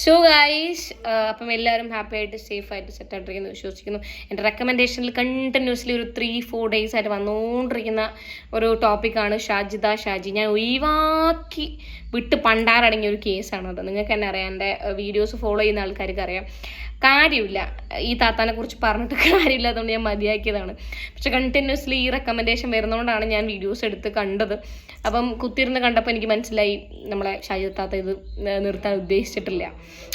So guys അപ്പം എല്ലാവരും happy ആയിട്ട് സേഫ് ആയിട്ട് സെറ്റ് ആയിട്ടിരിക്കുന്നു വിശ്വസിക്കുന്നു. എന്റെ റെക്കമെൻഡേഷനിൽ കണ്ടിന്യൂസ്ലി ഒരു ത്രീ ഫോർ ഡേയ്സ് ആയിട്ട് വന്നുകൊണ്ടിരിക്കുന്ന ഒരു ടോപ്പിക്കാണ് ഷാജിദ ഷാജി. ഞാൻ ഒഴിവാക്കി വിട്ട് പണ്ടാറടങ്ങിയ ഒരു കേസാണത് നിങ്ങൾക്ക് തന്നെ അറിയാം എന്റെ വീഡിയോസ് ഫോളോ ചെയ്യുന്ന ആൾക്കാർക്ക് അറിയാം കാര്യമില്ല. ഈ താത്താനെ കുറിച്ച് പറഞ്ഞിട്ട് കാര്യമില്ല. അതുകൊണ്ട് ഞാൻ മതിയാക്കിയതാണ്. പക്ഷെ കണ്ടിന്യൂസ്ലി ഈ റെക്കമെൻഡേഷൻ വരുന്നതുകൊണ്ടാണ് ഞാൻ വീഡിയോസ് എടുത്ത് കണ്ടത്. അപ്പം കുത്തിരുന്ന് കണ്ടപ്പോൾ എനിക്ക് മനസ്സിലായി നമ്മളെ ഷാജി താത്ത ഇത് നിർത്താൻ ഉദ്ദേശിച്ചിട്ടില്ല.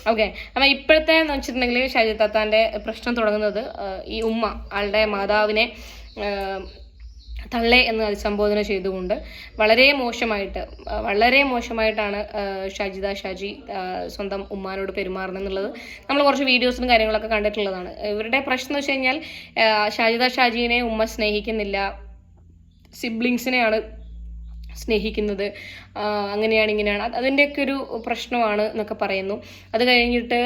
ഓക്കെ അപ്പം ഇപ്പോഴത്തെ എന്ന് വെച്ചിട്ടുണ്ടെങ്കിൽ ഷാജി താത്താന്റെ പ്രശ്നം തുടങ്ങുന്നത് ഈ ഉമ്മ ആളുടെ മാതാവിനെ തള്ളെ എന്ന് അഭിസംബോധന ചെയ്തുകൊണ്ട് വളരെ മോശമായിട്ട് വളരെ മോശമായിട്ടാണ് ഷാജിദ ഷാജി സ്വന്തം ഉമ്മാനോട് പെരുമാറുന്നത് എന്നുള്ളത് നമ്മൾ കുറച്ച് വീഡിയോസും കാര്യങ്ങളൊക്കെ കണ്ടിട്ടുള്ളതാണ്. ഇവരുടെ പ്രശ്നം എന്ന് വെച്ച് കഴിഞ്ഞാൽ ഷാജിദ ഷാജീനെ ഉമ്മ സ്നേഹിക്കുന്നില്ല സിബ്ലിങ്സിനെയാണ് സ്നേഹിക്കുന്നത് അങ്ങനെയാണ് ഇങ്ങനെയാണ്. അത് അതിന്റെയൊക്കെ ഒരു പ്രശ്നമാണ് എന്നൊക്കെ പറയുന്നു. അത് കഴിഞ്ഞിട്ട്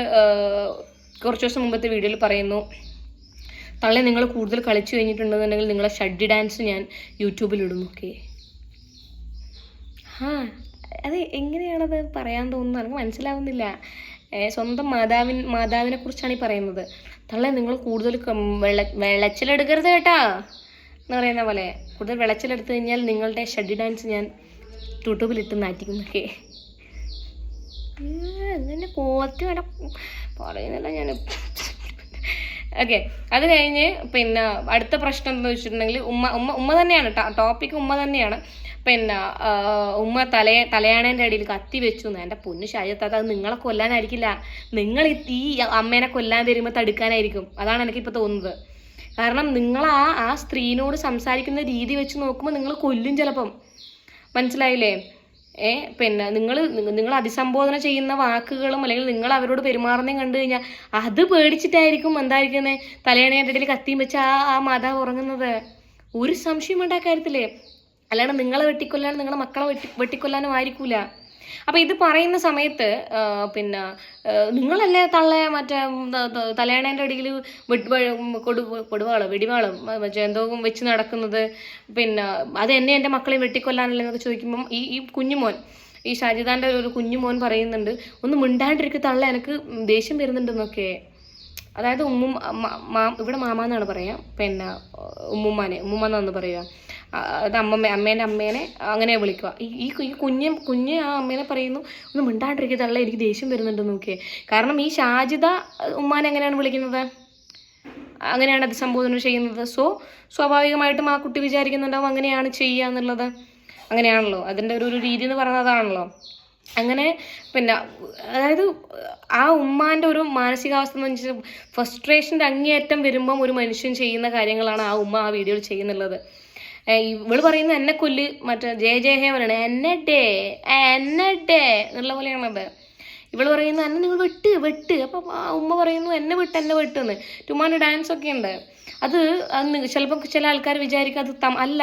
കുറച്ച് ദിവസം മുമ്പത്തെ വീഡിയോയിൽ പറയുന്നു തള്ളെ നിങ്ങൾ കൂടുതൽ കളിച്ചു കഴിഞ്ഞിട്ടുണ്ടെന്നുണ്ടെങ്കിൽ നിങ്ങളെ ഷഡ്ഡി ഡാൻസ് ഞാൻ യൂട്യൂബിൽ ഇടും ഓക്കെ ആ അത് എങ്ങനെയാണത് പറയാൻ തോന്നുന്നത്? എനിക്ക് മനസ്സിലാവുന്നില്ല. സ്വന്തം മാതാവിൻ മാതാവിനെ കുറിച്ചാണ് ഈ പറയുന്നത്. തള്ളെ നിങ്ങൾ കൂടുതൽ വിളച്ചിലെടുക്കരുത് കേട്ടാ എന്ന് പറയുന്ന പോലെ. കൂടുതൽ വിളച്ചിലെടുത്തു കഴിഞ്ഞാൽ നിങ്ങളുടെ ഷഡ്ഡി ഡാൻസ് ഞാൻ യൂട്യൂബിൽ ഇട്ട് നാറ്റിക്കുന്നൊക്കെ അങ്ങനെ കോത്തി വേണം പറയുന്നില്ല ഞാൻ ഓക്കെ അത് കഴിഞ്ഞ് പിന്നെ അടുത്ത പ്രശ്നം എന്ന് വെച്ചിട്ടുണ്ടെങ്കിൽ ഉമ്മ ഉമ്മ ഉമ്മ തന്നെയാണ് ടോപ്പിക് ഉമ്മ തന്നെയാണ്. പിന്നെ ഉമ്മ തലയെ തലയാണേന്റെ അടിയിൽ കത്തി വെച്ചു. എന്ന് എന്റെ പൊന്നു ശരീരത്താത്ത അത് നിങ്ങളെ കൊല്ലാനായിരിക്കില്ല. നിങ്ങൾ ഈ- അമ്മേനെ കൊല്ലാൻ വരുമ്പോൾ തടുക്കാനായിരിക്കും. അതാണ് എനിക്കിപ്പോൾ തോന്നുന്നത്. കാരണം നിങ്ങൾ ആ ആ സ്ത്രീനോട് സംസാരിക്കുന്ന രീതി വെച്ച് നോക്കുമ്പോൾ നിങ്ങൾ കൊല്ലും ചിലപ്പം. മനസ്സിലായില്ലേ? ഏ പിന്നെ നിങ്ങൾ നിങ്ങൾ അഭിസംബോധന ചെയ്യുന്ന വാക്കുകളും അല്ലെങ്കിൽ നിങ്ങൾ അവരോട് പെരുമാറുന്നതും കണ്ടു കഴിഞ്ഞാൽ അത് പേടിച്ചിട്ടായിരിക്കും എന്തായിരിക്കുന്നത് തലയണയുടെ ഇടയിൽ കത്തിയും വെച്ച് ആ ആ മാതാവ് ഉറങ്ങുന്നത്. ഒരു സംശയം വേണ്ട കാര്യത്തിൽ അല്ലാണ്ട് നിങ്ങളെ വെട്ടിക്കൊല്ലാനും നിങ്ങളെ മക്കളെ വെട്ടി വെട്ടിക്കൊല്ലാനും ആയിരിക്കൂല. അപ്പൊ ഇത് പറയുന്ന സമയത്ത് പിന്നെ നിങ്ങളല്ലേ തള്ള മറ്റേ തലയണേന്റെ അടിയിൽ കൊടു കൊടുവാളോ വെടിവാളോ മറ്റേ എന്തോ വെച്ച് നടക്കുന്നത്. പിന്നെ അത് എന്നെ എന്റെ മക്കളെയും വെട്ടിക്കൊല്ലാനല്ലേ എന്നൊക്കെ ചോദിക്കുമ്പം ഈ ഈ കുഞ്ഞുമോൻ ഈ ഷാജിദാന്റെ ഒരു കുഞ്ഞുമോൻ പറയുന്നുണ്ട് ഒന്ന് മിണ്ടാണ്ടിരിക്കുക തള്ള എനിക്ക് ദേഷ്യം വരുന്നുണ്ടെന്നൊക്കെ. അതായത് ഉമ്മും ഇവിടെ മാമ എന്നാണ് പറയാ പിന്നെ ഉമ്മുമ്മാനെ ഉമ്മുമ്മ എന്നാണ് പറയുക അമ്മമ്മ അമ്മേന്റെ അമ്മേനെ അങ്ങനെ വിളിക്കുക. ഈ ഈ കുഞ്ഞ് കുഞ്ഞ് ആ അമ്മേനെ പറയുന്നു ഒന്ന് മിണ്ടാണ്ടിരിക്കുക തള്ള എനിക്ക് ദേഷ്യം വരുന്നുണ്ട് നോക്കിയേ. കാരണം ഈ ഷാജിത ഉമ്മാനെ എങ്ങനെയാണ് വിളിക്കുന്നത്? അങ്ങനെയാണ് അത് സംബോധന ചെയ്യുന്നത്. സോ സ്വാഭാവികമായിട്ടും ആ കുട്ടി വിചാരിക്കുന്നുണ്ടാവും അങ്ങനെയാണ് ചെയ്യുക എന്നുള്ളത്. അങ്ങനെയാണല്ലോ. അതിന്റെ ഒരു ഒരു രീതി എന്ന് പറയുന്നത് അതാണല്ലോ. അങ്ങനെ പിന്നെ അതായത് ആ ഉമ്മാന്റെ ഒരു മാനസികാവസ്ഥ എന്ന് വെച്ചാൽ ഫസ്ട്രേഷന്റെ അങ്ങേയറ്റം വരുമ്പം ഒരു മനുഷ്യൻ ചെയ്യുന്ന കാര്യങ്ങളാണ് ആ ഉമ്മ ആ വീഡിയോയിൽ ചെയ്യുന്നുള്ളത്. ഇവൾ പറയുന്നത് എന്നെ കൊല്ല് മറ്റേ ജയ ജയ ഹേ പറയണേ എന്നെ ഡേ എന്നെ ഡേ എന്നുള്ള പോലെയാണ് പോലെയാണത് ഇവൾ പറയുന്നു എന്നെ നിങ്ങൾ വെട്ട് വെട്ട്. അപ്പം ആ ഉമ്മ പറയുന്നു എന്നെ വെട്ട് എന്നെ വെട്ട് എന്ന് ടുമാന്റെ ഡാൻസ് ഒക്കെ ഉണ്ട്. അത് അന്ന് ചിലപ്പോൾ ചില ആൾക്കാർ വിചാരിക്കും അത് തം അല്ല.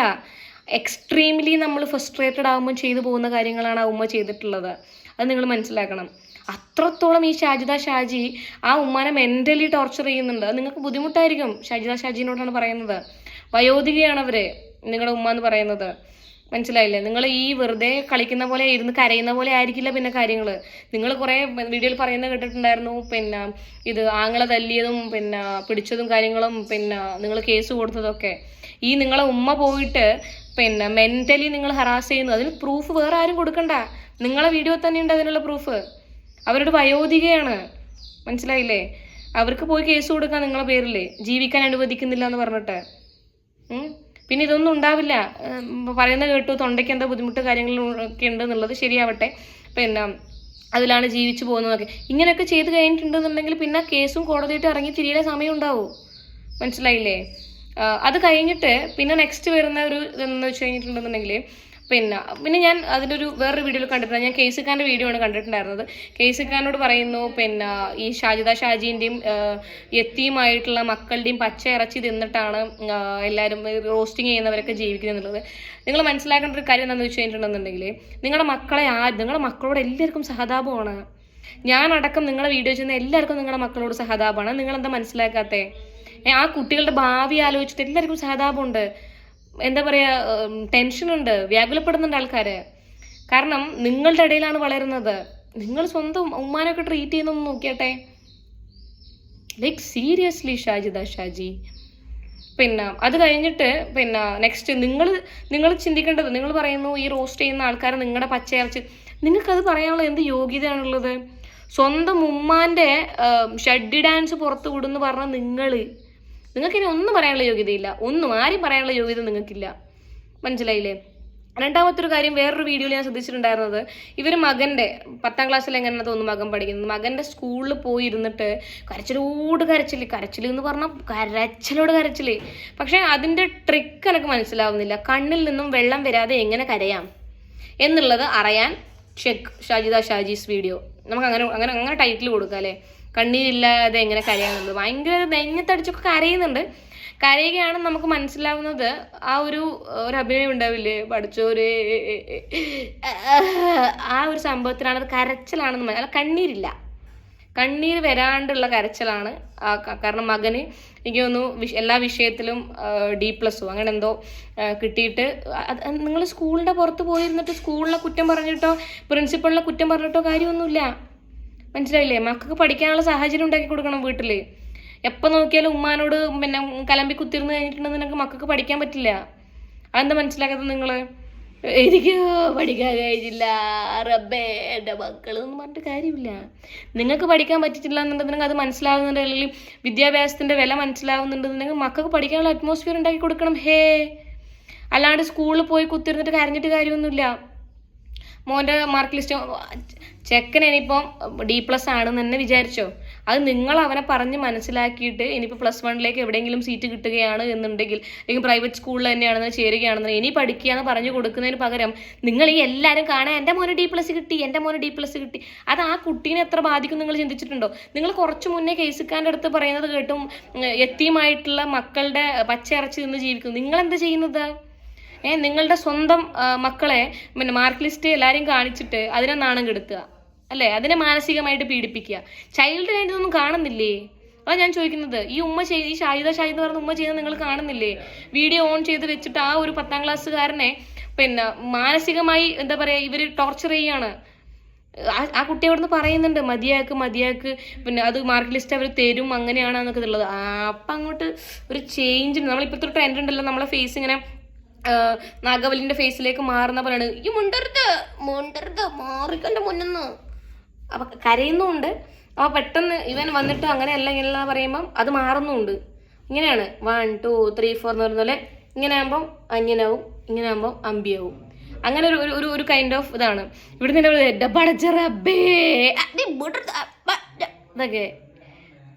എക്സ്ട്രീംലി നമ്മൾ ഫ്രസ്ട്രേറ്റഡ് ആകുമ്പോൾ ചെയ്തു പോകുന്ന കാര്യങ്ങളാണ് ആ ഉമ്മ ചെയ്തിട്ടുള്ളത്. അത് നിങ്ങൾ മനസ്സിലാക്കണം. അത്രത്തോളം ഈ ഷാജിദ ഷാജി ആ ഉമ്മാനെ മെന്റലി ടോർച്ചർ ചെയ്യുന്നുണ്ട്. അത് നിങ്ങൾക്ക് ബുദ്ധിമുട്ടായിരിക്കും ഷാജിദ ഷാജിനോടാണ് പറയുന്നത്. വയോധികയാണ് അവർ. നിങ്ങളുടെ ഉമ്മ എന്ന് പറയുന്നത്. മനസ്സിലായില്ലേ? നിങ്ങൾ ഈ വെറുതെ കളിക്കുന്ന പോലെ ഇരുന്ന് കരയുന്ന പോലെ ആയിരിക്കില്ല പിന്നെ കാര്യങ്ങൾ. നിങ്ങൾ കുറേ വീഡിയോയിൽ പറയുന്നത് കേട്ടിട്ടുണ്ടായിരുന്നു. പിന്നെ ഇത് ആങ്ങളെ തല്ലിയതും പിന്നെ പിടിച്ചതും കാര്യങ്ങളും പിന്നെ നിങ്ങൾ കേസ് കൊടുത്തതൊക്കെ. ഈ നിങ്ങളെ ഉമ്മ പോയിട്ട് പിന്നെ മെന്റലി നിങ്ങൾ ഹറാസ് ചെയ്യുന്നു. അതിന് പ്രൂഫ് വേറെ ആരും കൊടുക്കണ്ട. നിങ്ങളെ വീഡിയോ തന്നെ ഉണ്ട് അതിനുള്ള പ്രൂഫ് അവരുടെ വയോധികയാണ്. മനസ്സിലായില്ലേ? അവർക്ക് പോയി കേസ് കൊടുക്കാൻ നിങ്ങളെ പേരിൽ ജീവിക്കാൻ അനുവദിക്കുന്നില്ല എന്ന് പറഞ്ഞിട്ട്. പിന്നെ ഇതൊന്നും ഉണ്ടാവില്ല. പറയുന്ന കേട്ടു തൊണ്ടയ്ക്ക് എന്താ ബുദ്ധിമുട്ട് കാര്യങ്ങളൊക്കെ ഉണ്ട് എന്നുള്ളത് ശരിയാവട്ടെ. പിന്നെ അതിലാണ് ജീവിച്ചു പോകുന്നതൊക്കെ. ഇങ്ങനെയൊക്കെ ചെയ്ത് കഴിഞ്ഞിട്ടുണ്ടെന്നുണ്ടെങ്കിൽ പിന്നെ കേസും കോടതിയിട്ട് ഇറങ്ങി തിരിയുടെ സമയം ഉണ്ടാവും. മനസ്സിലായില്ലേ? അത് കഴിഞ്ഞിട്ട് പിന്നെ നെക്സ്റ്റ് വരുന്ന ഒരു ഇതെന്ന് വെച്ച് കഴിഞ്ഞിട്ടുണ്ടെന്നുണ്ടെങ്കിൽ പിന്നെ പിന്നെ ഞാൻ അതിന്റെ ഒരു വേറൊരു വീഡിയോയിൽ കണ്ടിട്ടുണ്ട്. ഞാൻ കേസിക്കാന്റെ വീഡിയോ ആണ് കണ്ടിട്ടുണ്ടായിരുന്നത്. കേസിക്കാനോട് പറയുന്നു പിന്നെ ഈ ഷാജിദ ഷാജീന്റെയും എത്തിയുമായിട്ടുള്ള മക്കളുടെയും പച്ച ഇറച്ചി തിന്നിട്ടാണ് എല്ലാവരും റോസ്റ്റിംഗ് ചെയ്യുന്നവരൊക്കെ ജീവിക്കുന്നത് എന്നുള്ളത്. നിങ്ങൾ മനസ്സിലാക്കേണ്ട ഒരു കാര്യം എന്താണെന്ന് വെച്ച് കഴിഞ്ഞിട്ടുണ്ടെന്നുണ്ടെങ്കിൽ നിങ്ങളുടെ മക്കളെ ആ നിങ്ങളുടെ മക്കളോട് എല്ലാവർക്കും സഹതാപമാണ്. ഞാൻ അടക്കം നിങ്ങളെ വീഡിയോ ചെയ്യുന്ന എല്ലാവർക്കും നിങ്ങളുടെ മക്കളോട് സഹതാപമാണ്. നിങ്ങളെന്താ മനസ്സിലാക്കാത്തേ? ആ കുട്ടികളുടെ ഭാവി ആലോചിച്ചിട്ട് എല്ലാവർക്കും സഹതാപമുണ്ട്. എന്താ പറയുക ടെൻഷനുണ്ട് വ്യാകുലപ്പെടുന്നുണ്ട് ആൾക്കാര്. കാരണം നിങ്ങളുടെ ഇടയിലാണ് വളരുന്നത്. നിങ്ങൾ സ്വന്തം ഉമ്മാനൊക്കെ ട്രീറ്റ് ചെയ്യുന്നൊന്ന് നോക്കിയാട്ടെ. Like seriously Shajida Shaji. പിന്നെ അത് കഴിഞ്ഞിട്ട് പിന്നെ നെക്സ്റ്റ് നിങ്ങൾ നിങ്ങൾ ചിന്തിക്കേണ്ടത് നിങ്ങൾ പറയുന്നു ഈ റോസ്റ്റ് ചെയ്യുന്ന ആൾക്കാർ നിങ്ങളുടെ പച്ചയിറച്ചി. നിങ്ങൾക്കത് പറയാനുള്ള എന്ത് യോഗ്യതയാണുള്ളത്? സ്വന്തം ഉമ്മാന്റെ ഷഡ്ഡി ഡാൻസ് പുറത്തു വിടുന്നു പറഞ്ഞ നിങ്ങൾ നിങ്ങൾക്കിനി ഒന്നും പറയാനുള്ള യോഗ്യതയില്ല. ഒന്നും ആരും പറയാനുള്ള യോഗ്യത നിങ്ങൾക്കില്ല. മനസ്സിലായില്ലേ? രണ്ടാമത്തെ ഒരു കാര്യം വേറൊരു വീഡിയോയിൽ ഞാൻ ശ്രദ്ധിച്ചിട്ടുണ്ടായിരുന്നത് ഇവർ മകന്റെ പത്താം ക്ലാസ്സിൽ എങ്ങനെ തോന്നുന്നു മകൻ പഠിക്കുന്നത്. മകന്റെ സ്കൂളിൽ പോയി ഇരുന്നിട്ട് കരച്ചിലോട് കരച്ചിൽ കരച്ചിൽ എന്ന് പറഞ്ഞാൽ കരച്ചിലോട് കരച്ചിൽ പക്ഷേ അതിന്റെ ട്രിക്ക് എനിക്ക് മനസ്സിലാവുന്നില്ല. കണ്ണിൽ നിന്നും വെള്ളം വരാതെ എങ്ങനെ കരയാം എന്നുള്ളത് അറിയാൻ ചെക്ക് ഷാജിദ ഷാജീസ് വീഡിയോ നമുക്ക് അങ്ങനെ അങ്ങനെ അങ്ങനെ ടൈറ്റിൽ കൊടുക്കാം അല്ലേ? കണ്ണീരില്ലാതെ എങ്ങനെ കരയാന്നുള്ളത് ഭയങ്കര നെഞ്ഞത്തടിച്ചൊക്കെ കരയുന്നുണ്ട്. കരയുകയാണെന്ന് നമുക്ക് മനസ്സിലാവുന്നത്. ആ ഒരു ഒരു അഭിനയം ഉണ്ടാവില്ലേ? പഠിച്ചോര് ആ ഒരു സംഭവത്തിലാണ് അത് കരച്ചിലാണെന്ന് അല്ല കണ്ണീരില്ല. കണ്ണീർ വരാണ്ടുള്ള കരച്ചിലാണ്. കാരണം മകന് എനിക്ക് തോന്നുന്നു എല്ലാ വിഷയത്തിലും ഡി പ്ലസ്സോ അങ്ങനെ എന്തോ കിട്ടിയിട്ട് നിങ്ങൾ സ്കൂളിന്റെ പുറത്ത് പോയിരുന്നിട്ട് സ്കൂളിലെ കുറ്റം പറഞ്ഞിട്ടോ പ്രിൻസിപ്പളിനെ കുറ്റം പറഞ്ഞിട്ടോ കാര്യമൊന്നുമില്ല. മനസ്സിലായില്ലേ? മക്കൾക്ക് പഠിക്കാനുള്ള സാഹചര്യം ഉണ്ടാക്കി കൊടുക്കണം വീട്ടിൽ എപ്പോൾ നോക്കിയാലും ഉമ്മാനോട് പിന്നെ കലമ്പി കുത്തിരുന്ന് കഴിഞ്ഞിട്ടുണ്ടെങ്കിൽ നിനക്ക് മക്കൾക്ക് പഠിക്കാൻ പറ്റില്ല? അതെന്താ മനസ്സിലാക്കാത്തത് നിങ്ങൾ എനിക്ക് പഠിക്കാൻ കഴിഞ്ഞില്ല. റബ്ബേ എന്റെ മക്കൾ എന്ന് പറഞ്ഞിട്ട് കാര്യമില്ല. നിങ്ങൾക്ക് പഠിക്കാൻ പറ്റിയിട്ടില്ല എന്നുണ്ടെങ്കിൽ അത് മനസ്സിലാവുന്നുണ്ട്. അല്ലെങ്കിൽ വിദ്യാഭ്യാസത്തിന്റെ വില മനസ്സിലാവുന്നുണ്ടെന്നുണ്ടെങ്കിൽ മക്കൾക്ക് പഠിക്കാനുള്ള അറ്റ്മോസ്ഫിയർ ഉണ്ടാക്കി കൊടുക്കണം. ഹേ. അല്ലാണ്ട് സ്കൂളിൽ പോയി കുത്തിരുന്നിട്ട് കരഞ്ഞിട്ട് കാര്യമൊന്നുമില്ല. മോന്റെ മാർക്ക് ലിസ്റ്റ് ചെക്കൻ ഇനിയിപ്പം ഡി പ്ലസ് ആണെന്ന് തന്നെ വിചാരിച്ചോ? അത് നിങ്ങൾ അവനെ പറഞ്ഞ് മനസ്സിലാക്കിയിട്ട് ഇനിയിപ്പോൾ പ്ലസ് വണ്ണിലേക്ക് എവിടെയെങ്കിലും സീറ്റ് കിട്ടുകയാണ് എന്നുണ്ടെങ്കിൽ അല്ലെങ്കിൽ പ്രൈവറ്റ് സ്കൂളിൽ തന്നെയാണെന്ന് ചേരുകയാണെന്ന് ഇനി പഠിക്കുക എന്ന് പറഞ്ഞു കൊടുക്കുന്നതിന് പകരം നിങ്ങൾ ഈ എല്ലാവരും കാണാൻ എന്റെ മോനെ ഡി പ്ലസ് കിട്ടി എന്റെ മോനെ ഡി പ്ലസ് കിട്ടി. അത് ആ കുട്ടീനെ എത്ര ബാധിക്കും നിങ്ങൾ ചിന്തിച്ചിട്ടുണ്ടോ? നിങ്ങൾ കുറച്ച് മുന്നേ കേസിക്കാന്റെ അടുത്ത് പറയുന്നത് കേട്ടും എത്തിയുമായിട്ടുള്ള മക്കളുടെ പച്ചയിറച്ചി നിന്ന് ജീവിക്കുന്നു. നിങ്ങൾ എന്താ ചെയ്യുന്നത്? നിങ്ങളുടെ സ്വന്തം മക്കളെ പിന്നെ മാർക്ക് ലിസ്റ്റ് എല്ലാവരെയും കാണിച്ചിട്ട് അതിനെ നാണം കെടുത്തുക. അല്ലേ? അതിനെ മാനസികമായിട്ട് പീഡിപ്പിക്കുക. ചൈൽഡ് ലൈൻ ഇതൊന്നും കാണുന്നില്ലേ? അതാ ഞാൻ ചോദിക്കുന്നത്. ഈ ഉമ്മ ചെയ്ത് ഈ ഷാഹിദ ഷാഹിദ് പറഞ്ഞ ഉമ്മ ചെയ്യുന്നത് നിങ്ങൾ കാണുന്നില്ലേ? വീഡിയോ ഓൺ ചെയ്ത് വെച്ചിട്ട് ആ ഒരു പത്താം ക്ലാസ്സുകാരനെ പിന്നെ മാനസികമായി എന്താ പറയുക ഇവർ ടോർച്ചർ ചെയ്യാണ്. ആ- കുട്ടി കുട്ടി അവിടുന്ന് പറയുന്നുണ്ട് മതിയാക്ക് മതിയാക്ക്. പിന്നെ അത് മാർക്ക് ലിസ്റ്റ് അവർ തരും അങ്ങനെയാണ് എന്നൊക്കെ ഉള്ളത്. അപ്പം അങ്ങോട്ട് ഒരു ചേഞ്ച് നമ്മളിപ്പോഴത്തെ ട്രെൻഡ് ഉണ്ടല്ലോ. നമ്മളെ ഫേസ് ഇങ്ങനെ നാഗവല്ലിന്റെ ഫേസിലേക്ക് മാറുന്ന പോലെയാണ്. ഈ മുണ്ടരുത് മുണ്ടരുത് മാറിക്കണ്ട മുന്നെന്ന്. അപ്പൊ കരയുന്നുണ്ട് അപ്പൊ പെട്ടെന്ന് ഇവൻ വന്നിട്ട് അങ്ങനെ അല്ല ഇങ്ങനെയല്ല പറയുമ്പം അത് മാറുന്നുണ്ട് ഇങ്ങനെയാണ്. വൺ ടു ത്രീ ഫോർ എന്ന് പറയുന്ന പോലെ ഇങ്ങനെ ആകുമ്പം അന്യനാവും ഇങ്ങനെ ആകുമ്പം അമ്പിയാവും. അങ്ങനെ ഒരു ഒരു- ഒരു കൈൻഡ് ഓഫ് ഇതാണ്. ഇവിടെ നിന്ന് ഇതൊക്കെ.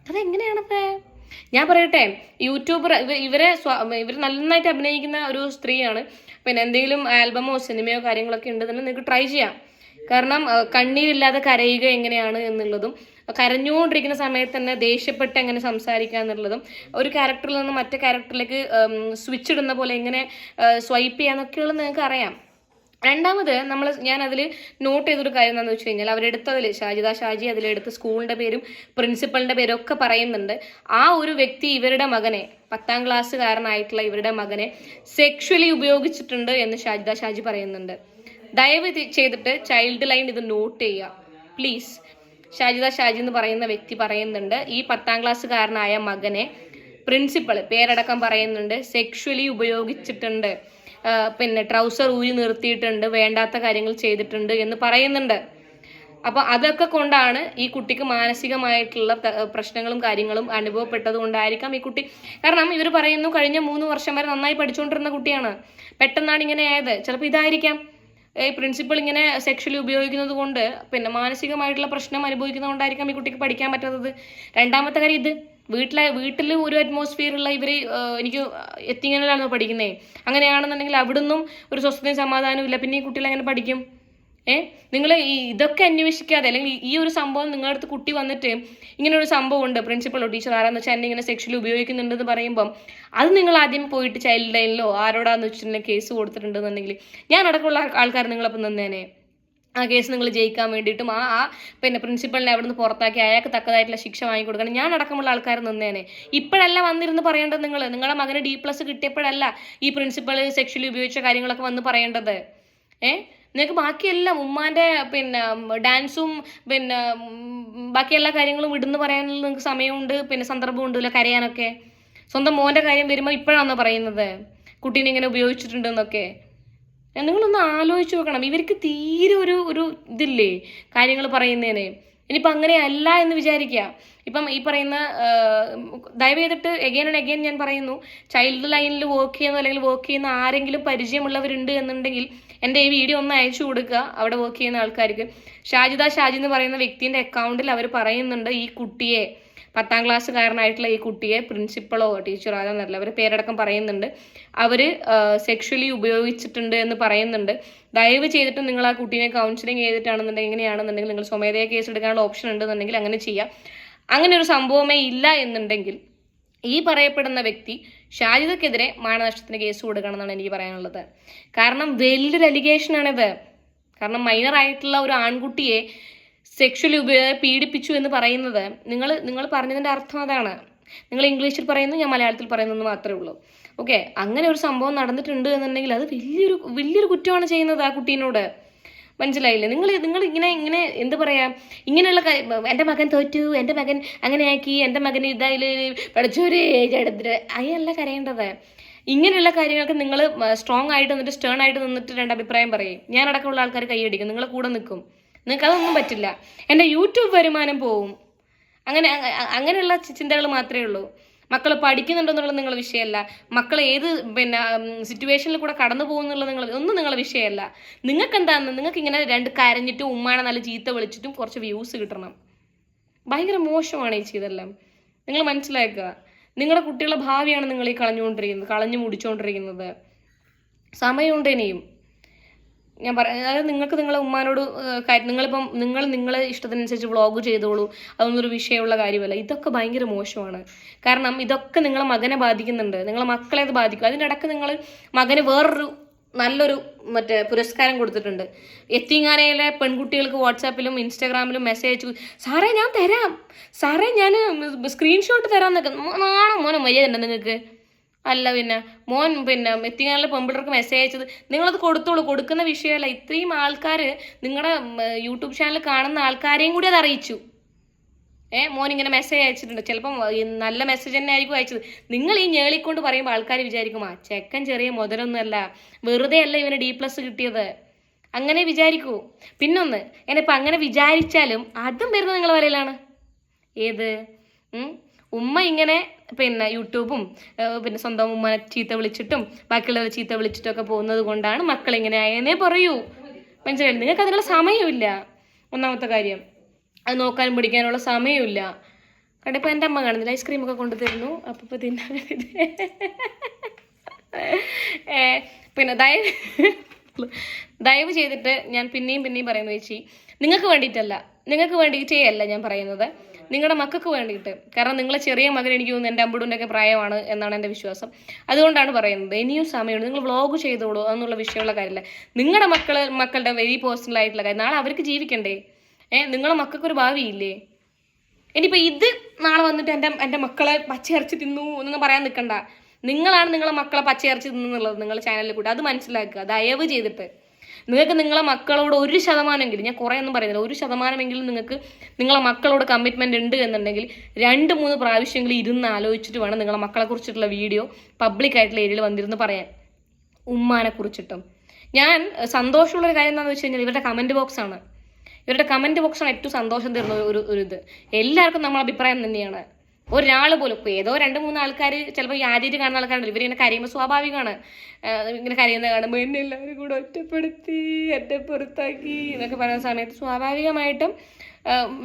അതെങ്ങനെയാണപ്പേ ഞാൻ പറയട്ടെ യൂട്യൂബർ ഇവ- ഇവരെ ഇവർ നന്നായിട്ട് അഭിനയിക്കുന്ന ഒരു സ്ത്രീയാണ്. പിന്നെ എന്തെങ്കിലും ആൽബമോ സിനിമയോ കാര്യങ്ങളൊക്കെ ഉണ്ടെന്നുണ്ടെങ്കിൽ നിങ്ങൾക്ക് ട്രൈ ചെയ്യാം. കാരണം കണ്ണീരില്ലാതെ കരയുക എങ്ങനെയാണ് എന്നുള്ളതും കരഞ്ഞുകൊണ്ടിരിക്കുന്ന സമയത്ത് തന്നെ ദേഷ്യപ്പെട്ട് എങ്ങനെ സംസാരിക്കുക എന്നുള്ളതും ഒരു ക്യാരക്ടറിൽ നിന്ന് മറ്റേ ക്യാരക്ടറിലേക്ക് സ്വിച്ച് ഇടുന്ന പോലെ എങ്ങനെ സ്വൈപ്പ് ചെയ്യാന്നൊക്കെയുള്ളത് നിങ്ങൾക്ക് അറിയാം. രണ്ടാമത് നമ്മൾ ഞാൻ അതിൽ നോട്ട് ചെയ്തൊരു കാര്യം എന്താണെന്ന് വെച്ച് കഴിഞ്ഞാൽ അവരെടുത്തതിൽ ഷാജിദ ഷാജി അതിലെടുത്ത് സ്കൂളിന്റെ പേരും പ്രിൻസിപ്പളിന്റെ പേരും ഒക്കെ പറയുന്നുണ്ട്. ആ ഒരു വ്യക്തി ഇവരുടെ മകനെ പത്താം ക്ലാസ്സുകാരനായിട്ടുള്ള ഇവരുടെ മകനെ സെക്ഷുവലി ഉപയോഗിച്ചിട്ടുണ്ട് എന്ന് ഷാജിദ ഷാജി പറയുന്നുണ്ട്. ദയവ് ചെയ്തിട്ട് ചൈൽഡ് ലൈൻ ഇത് നോട്ട് ചെയ്യുക. പ്ലീസ് ഷാജിദ ഷാജി എന്ന് പറയുന്ന വ്യക്തി പറയുന്നുണ്ട് ഈ പത്താം ക്ലാസ്സുകാരനായ മകനെ പ്രിൻസിപ്പൾ പേരടക്കം പറയുന്നുണ്ട് സെക്ഷുവലി ഉപയോഗിച്ചിട്ടുണ്ട്. പിന്നെ ട്രൗസർ ഊരി നിർത്തിയിട്ടുണ്ട് വേണ്ടാത്ത കാര്യങ്ങൾ ചെയ്തിട്ടുണ്ട് എന്ന് പറയുന്നുണ്ട്. അപ്പോൾ അതൊക്കെ കൊണ്ടാണ് ഈ കുട്ടിക്ക് മാനസികമായിട്ടുള്ള പ്രശ്നങ്ങളും കാര്യങ്ങളും അനുഭവപ്പെട്ടത് കൊണ്ടായിരിക്കാം ഈ കുട്ടി. കാരണം ഇവർ പറയുന്നു കഴിഞ്ഞ മൂന്ന് വർഷം വരെ നന്നായി പഠിച്ചുകൊണ്ടിരുന്ന കുട്ടിയാണ്. പെട്ടെന്നാണ് ഇങ്ങനെ ആയത്. ചിലപ്പോൾ ഇതായിരിക്കാം. ഈ പ്രിൻസിപ്പൾ ഇങ്ങനെ സെക്ഷലി ഉപയോഗിക്കുന്നത് കൊണ്ട് പിന്നെ മാനസികമായിട്ടുള്ള പ്രശ്നം അനുഭവിക്കുന്നത് കൊണ്ടായിരിക്കാം ഈ കുട്ടിക്ക് പഠിക്കാൻ പറ്റാത്തത്. രണ്ടാമത്തെ കാര്യം ഇത്. വീട്ടിലെ വീട്ടിൽ ഒരു അറ്റ്മോസ്ഫിയറുള്ള ഇവർ എനിക്ക് എത്തിങ്ങനെയാണോ പഠിക്കുന്നത് അങ്ങനെയാണെന്നുണ്ടെങ്കിൽ അവിടുന്നും ഒരു സ്വസ്ഥതയും സമാധാനവും ഇല്ല. പിന്നെ ഈ കുട്ടികൾ എങ്ങനെ പഠിക്കും? ഏ? നിങ്ങൾ ഇതൊക്കെ അന്വേഷിക്കാതെ അല്ലെങ്കിൽ ഈ ഒരു സംഭവം നിങ്ങളുടെ അടുത്ത് കുട്ടി വന്നിട്ട് ഇങ്ങനെ ഒരു സംഭവം ഉണ്ട് പ്രിൻസിപ്പളോ ടീച്ചർ ആരാന്ന് വെച്ചാൽ എന്നെ ഇങ്ങനെ സെക്ഷലി ഉപയോഗിക്കുന്നുണ്ടെന്ന് പറയുമ്പം അത് നിങ്ങൾ ആദ്യം പോയിട്ട് ചൈൽഡ് ലൈനിലോ ആരോടാന്ന് വെച്ചിട്ടുണ്ടെങ്കിൽ കേസ് കൊടുത്തിട്ടുണ്ടെന്നുണ്ടെങ്കിൽ ഞാൻ അടക്കമുള്ള ആൾക്കാർ നിങ്ങളപ്പം നിന്നേനെ ആ കേസ് നിങ്ങൾ ജയിക്കാൻ വേണ്ടിയിട്ടും ആ ആ പിന്നെ പ്രിൻസിപ്പളിനെ അവിടെ നിന്ന് പുറത്താക്കി അയാൾക്ക് തക്കതായിട്ടുള്ള ശിക്ഷ വാങ്ങിക്കൊടുക്കണം ഞാൻ അടക്കമുള്ള ആൾക്കാർ നിന്നേനെ. ഇപ്പോഴല്ല വന്നിരുന്ന് പറയേണ്ടത് നിങ്ങൾ. നിങ്ങളുടെ മകന് ഡി പ്ലസ് കിട്ടിയപ്പോഴല്ല ഈ പ്രിൻസിപ്പൾ സെക്ഷലി ഉപയോഗിച്ച കാര്യങ്ങളൊക്കെ വന്ന് പറയേണ്ടത്. ഏ? നിങ്ങൾക്ക് ബാക്കിയെല്ലാം ഉമ്മാന്റെ പിന്നെ ഡാൻസും പിന്നെ ബാക്കി എല്ലാ കാര്യങ്ങളും ഇടുന്ന് പറയാനുള്ള നിങ്ങൾക്ക് സമയമുണ്ട് പിന്നെ സന്ദർഭമുണ്ട് ഇല്ല കരയാനൊക്കെ. സ്വന്തം മോന്റെ കാര്യം വരുമ്പോൾ ഇപ്പോഴാണോ പറയുന്നത്? കുട്ടീനെ ഇങ്ങനെ ഉപയോഗിച്ചിട്ടുണ്ടെന്നൊക്കെ. നിങ്ങളൊന്ന് ആലോചിച്ച് നോക്കണം. ഇവർക്ക് തീരെ ഒരു ഒരു ഇതില്ലേ കാര്യങ്ങൾ പറയുന്നതിന് ഇനിയിപ്പോൾ അങ്ങനെ അല്ല എന്ന് വിചാരിക്കുക ഇപ്പം ഈ പറയുന്ന ദയവ് ചെയ്തിട്ട് എഗെയിൻ ആൻഡ് എഗൈൻ ഞാൻ പറയുന്നു. ചൈൽഡ് ലൈനിൽ വർക്ക് ചെയ്യുന്ന അല്ലെങ്കിൽ വർക്ക് ചെയ്യുന്ന ആരെങ്കിലും പരിചയമുള്ളവരുണ്ട് എന്നുണ്ടെങ്കിൽ എന്റെ ഈ വീഡിയോ ഒന്ന് അയച്ചു കൊടുക്കുക. അവിടെ വർക്ക് ചെയ്യുന്ന ആൾക്കാർക്ക്. ഷാജിദ ഷാജി എന്ന് പറയുന്ന വ്യക്തിന്റെ അക്കൗണ്ടിൽ അവർ പറയുന്നുണ്ട് ഈ കുട്ടിയെ. പത്താം ക്ലാസ്സുകാരനായിട്ടുള്ള ഈ കുട്ടിയെ പ്രിൻസിപ്പളോ ടീച്ചറോ അതെന്നല്ല അവർ പേരടക്കം പറയുന്നുണ്ട്. അവർ സെക്ഷലി ഉപയോഗിച്ചിട്ടുണ്ട് എന്ന് പറയുന്നുണ്ട്. ദയവ് ചെയ്തിട്ട് നിങ്ങൾ ആ കുട്ടീനെ കൗൺസിലിംഗ് ചെയ്തിട്ടാണെന്നുണ്ടെങ്കിൽ എങ്ങനെയാണെന്നുണ്ടെങ്കിൽ നിങ്ങൾ സ്വമേധയാ കേസ് എടുക്കാനുള്ള ഓപ്ഷൻ ഉണ്ടെന്നുണ്ടെങ്കിൽ അങ്ങനെ ചെയ്യാം. അങ്ങനെ ഒരു സംഭവമേ ഇല്ല എന്നുണ്ടെങ്കിൽ ഈ പറയപ്പെടുന്ന വ്യക്തി ഷാജിദക്കെതിരെ മാനനഷ്ടത്തിന് കേസ് കൊടുക്കണം എന്നാണ് എനിക്ക് പറയാനുള്ളത്. കാരണം വലിയൊരു അലിഗേഷനാണിത് കാരണം മൈനർ ആയിട്ടുള്ള ഒരു ആൺകുട്ടിയെ സെക്ഷലി ഉപയോഗ പീഡിപ്പിച്ചു എന്ന് പറയുന്നത്. നിങ്ങൾ നിങ്ങൾ പറഞ്ഞതിന്റെ അർത്ഥം അതാണ്. നിങ്ങൾ ഇംഗ്ലീഷിൽ പറയുന്നു ഞാൻ മലയാളത്തിൽ പറയുന്നു മാത്രമേ ഉള്ളൂ. ഓക്കെ അങ്ങനെ ഒരു സംഭവം നടന്നിട്ടുണ്ട് എന്നുണ്ടെങ്കിൽ അത് വലിയൊരു വലിയൊരു കുറ്റമാണ് ചെയ്യുന്നത് ആ കുട്ടീനോട്. മനസ്സിലായില്ലേ? നിങ്ങൾ നിങ്ങൾ ഇങ്ങനെ ഇങ്ങനെ എന്ത് പറയാ? ഇങ്ങനെയുള്ള എന്റെ മകൻ തോറ്റു എന്റെ മകൻ അങ്ങനെയാക്കി എന്റെ മകൻ ഇതായി പഠിച്ചോരേ എടുത്തിട്ട് അയല്ല കരയേണ്ടത്. ഇങ്ങനെയുള്ള കാര്യങ്ങൾക്ക് നിങ്ങൾ സ്ട്രോങ് ആയിട്ട് നിന്നിട്ട് സ്റ്റേൺ ആയിട്ട് നിന്നിട്ട് രണ്ട് അഭിപ്രായം പറയും. ഞാൻ അടക്കമുള്ള ആൾക്കാർ കൈയടിക്കും. നിങ്ങളെ കൂടെ നിൽക്കും. നിങ്ങൾക്ക് അതൊന്നും പറ്റില്ല. എന്റെ യൂട്യൂബ് വരുമാനം പോവും. അങ്ങനെ അങ്ങനെയുള്ള ചിന്തകൾ മാത്രമേ ഉള്ളൂ. മക്കൾ പഠിക്കുന്നുണ്ടെന്നുള്ളത് നിങ്ങളുടെ വിഷയമല്ല. മക്കൾ ഏത് പിന്നെ സിറ്റുവേഷനിൽ കൂടെ കടന്നു പോകുന്നുള്ളത് നിങ്ങൾ ഒന്നും നിങ്ങളുടെ വിഷയമല്ല. നിങ്ങൾക്ക് എന്താണെന്ന് നിങ്ങൾക്ക് ഇങ്ങനെ രണ്ട് കരഞ്ഞിട്ടും ഉമ്മാണ നല്ല ചീത്ത വിളിച്ചിട്ടും കുറച്ച് വ്യൂസ് കിട്ടണം. ഭയങ്കര മോശമാണ് ഈ ചെയ്തെല്ലാം. നിങ്ങൾ മനസ്സിലാക്കുക. നിങ്ങളുടെ കുട്ടികളുടെ ഭാവിയാണ് നിങ്ങൾ ഈ കളഞ്ഞുകൊണ്ടിരിക്കുന്നത് കളഞ്ഞു മുടിച്ചുകൊണ്ടിരിക്കുന്നത് സമയമുണ്ട് ഇനിയും. ഞാൻ പറയാം. അതായത് നിങ്ങൾക്ക് നിങ്ങളെ ഉമ്മാനോട് കാര്യം നിങ്ങളിപ്പം നിങ്ങൾ നിങ്ങളെ ഇഷ്ടത്തിനനുസരിച്ച് വ്ളോഗ് ചെയ്തോളൂ. അതൊന്നൊരു വിഷയമുള്ള കാര്യമല്ല. ഇതൊക്കെ ഭയങ്കര മോശമാണ്. കാരണം ഇതൊക്കെ നിങ്ങളെ മകനെ ബാധിക്കുന്നുണ്ട്. നിങ്ങളെ മക്കളെ അത് ബാധിക്കും. അതിന്റെ ഇടയ്ക്ക് നിങ്ങൾ മകന് വേറൊരു നല്ലൊരു മറ്റേ പുരസ്കാരം കൊടുത്തിട്ടുണ്ട്. എത്തിങ്ങാനയിലെ പെൺകുട്ടികൾക്ക് വാട്സാപ്പിലും ഇൻസ്റ്റാഗ്രാമിലും മെസ്സേജ് അയച്ചു. സാറേ ഞാൻ തരാം. സാറേ ഞാൻ സ്ക്രീൻഷോട്ട് തരാം എന്നൊക്കെ. നാണോ മോനെ മര്യാദ നിങ്ങൾക്ക് അല്ല പിന്നെ മോൻ പിന്നെ എത്തിങ്ങാനിലെ പെമ്പിളർക്ക് മെസ്സേജ് അയച്ചത് നിങ്ങളത് കൊടുത്തോളൂ. കൊടുക്കുന്ന വിഷയമല്ല. ഇത്രയും ആൾക്കാർ നിങ്ങളുടെ യൂട്യൂബ് ചാനൽ കാണുന്ന ആൾക്കാരെയും കൂടി അത് അറിയിച്ചു. ഏ മോൻ ഇങ്ങനെ മെസ്സേജ് അയച്ചിട്ടുണ്ട്. ചിലപ്പം നല്ല മെസ്സേജ് തന്നെ ആയിരിക്കും അയച്ചത്. നിങ്ങൾ ഈ ഞേളിക്കൊണ്ട് പറയുമ്പോൾ ആൾക്കാർ വിചാരിക്കും ആ ചെക്കൻ ചെറിയ മുതലൊന്നുമല്ല വെറുതെ അല്ല ഇവന് ഡി പ്ലസ് കിട്ടിയത്. അങ്ങനെ വിചാരിക്കൂ. പിന്നൊന്ന് എന്നെ ഇപ്പം അങ്ങനെ വിചാരിച്ചാലും അതും വരുന്നത് നിങ്ങളെ വരയിലാണ് ഏത്? ഉമ്മ ഇങ്ങനെ പിന്നെ യൂട്യൂബും പിന്നെ സ്വന്തം ഉമ്മനെ ചീത്ത വിളിച്ചിട്ടും ബാക്കിയുള്ളവരെ ചീത്ത വിളിച്ചിട്ടും ഒക്കെ പോകുന്നത് കൊണ്ടാണ് മക്കൾ ഇങ്ങനെ ആയെന്നേ പറയൂ. മനസ്സിലായി നിങ്ങൾക്ക് അതിനുള്ള സമയമില്ല. ഒന്നാമത്തെ കാര്യം അത് നോക്കാനും പിടിക്കാനുള്ള സമയമില്ല. കണ്ടിപ്പോൾ എന്റെ അമ്മ കാണുന്നില്ല? ഐസ്ക്രീം ഒക്കെ കൊണ്ടുതരുന്നു അപ്പോൾ ഇപ്പോൾ തിന്നാൻ പിന്നെ ദയവ് ദയവ് ചെയ്തിട്ട് ഞാൻ പിന്നെയും പിന്നെയും പറയുന്നു ചേച്ചി നിങ്ങൾക്ക് വേണ്ടിയിട്ടല്ല നിങ്ങൾക്ക് വേണ്ടിയിട്ടേ ഞാൻ പറയുന്നത്. നിങ്ങളുടെ മക്കൾക്ക് വേണ്ടിയിട്ട്. കാരണം നിങ്ങളെ ചെറിയ മകൻ എനിക്ക് തോന്നുന്നു എന്റെ അമ്പുടിന്റെ ഒക്കെ പ്രായമാണ് എന്നാണ് എന്റെ വിശ്വാസം. അതുകൊണ്ടാണ് പറയുന്നത്. ഇനിയും സമയമുണ്ട്. നിങ്ങൾ വ്ളോഗ് ചെയ്തോളൂ എന്നുള്ള വിഷയമുള്ള കാര്യമില്ല. നിങ്ങളുടെ മക്കൾ മക്കളുടെ വെരി പേഴ്സണൽ ആയിട്ടുള്ള കാര്യം. നാളെ അവർക്ക് ജീവിക്കണ്ടേ? ഏഹ് നിങ്ങളുടെ മക്കൾക്ക് ഒരു ഭാവിയില്ലേ? ഇനിയിപ്പോൾ ഇത് നാളെ വന്നിട്ട് എന്റെ എന്റെ മക്കളെ പച്ചയിറച്ചി തിന്നു എന്നൊന്നും പറയാൻ നിൽക്കണ്ട നിങ്ങളാണ് നിങ്ങളുടെ മക്കളെ പച്ചയിറച്ചി തിന്നുന്നുള്ളത്. നിങ്ങളുടെ ചാനലിൽ കൂടെ. അത് മനസ്സിലാക്കുക. ദയവ് ചെയ്തിട്ട്. നിങ്ങൾക്ക് നിങ്ങളെ മക്കളോട് ഒരു ശതമാനമെങ്കിലും ഞാൻ കുറേ ഒന്നും പറയുന്നില്ല ഒരു ശതമാനമെങ്കിലും നിങ്ങൾക്ക് നിങ്ങളെ മക്കളോട് കമ്മിറ്റ്മെന്റ് ഉണ്ട് എന്നുണ്ടെങ്കിൽ രണ്ട് മൂന്ന് പ്രാവശ്യമെങ്കിലും ഇരുന്ന് ആലോചിച്ചിട്ട് വേണം നിങ്ങളെ മക്കളെ കുറിച്ചിട്ടുള്ള വീഡിയോ പബ്ലിക് ആയിട്ടുള്ള ഏരിയയിൽ വന്നിരുന്ന് പറയാൻ. ഉമ്മാനെ കുറിച്ചിട്ടും. ഞാൻ സന്തോഷമുള്ള ഒരു കാര്യം എന്താണെന്ന് വെച്ച് കഴിഞ്ഞാൽ ഇവരുടെ കമന്റ് ബോക്സാണ് ഇവരുടെ കമന്റ് ബോക്സാണ് ഏറ്റവും സന്തോഷം തരുന്ന ഒരു ഒരു ഇത്. എല്ലാവർക്കും നമ്മൾ അഭിപ്രായം തന്നെയാണ്. ഒരാൾ പോലും ഇപ്പോൾ ഏതോ രണ്ട് മൂന്ന് ആൾക്കാർ ചിലപ്പോൾ ആദ്യമായിട്ട് കാണുന്ന ആൾക്കാരുണ്ട് ഇവരിങ്ങനെ കരയുമ്പോൾ സ്വാഭാവികമാണ്. ഇങ്ങനെ കരയുന്നത് കാണുമ്പോൾ എന്നെ എല്ലാവരും കൂടെ ഒറ്റപ്പെടുത്തി എന്നെ പുറത്താക്കി എന്നൊക്കെ പറയുന്ന സമയത്ത് സ്വാഭാവികമായിട്ടും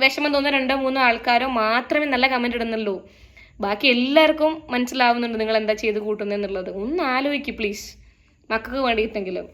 വിഷമം തോന്നുന്ന രണ്ടോ മൂന്നോ ആൾക്കാരോ മാത്രമേ നല്ല കമന്റ് ഇടുന്നുള്ളൂ. ബാക്കി എല്ലാവർക്കും മനസ്സിലാവുന്നുണ്ട് നിങ്ങൾ എന്താ ചെയ്ത് കൂട്ടുന്നത് എന്നുള്ളത്. ഒന്ന് ആലോചിക്ക് പ്ലീസ് മക്കൾക്ക് വേണ്ടിയിട്ടെങ്കിലും.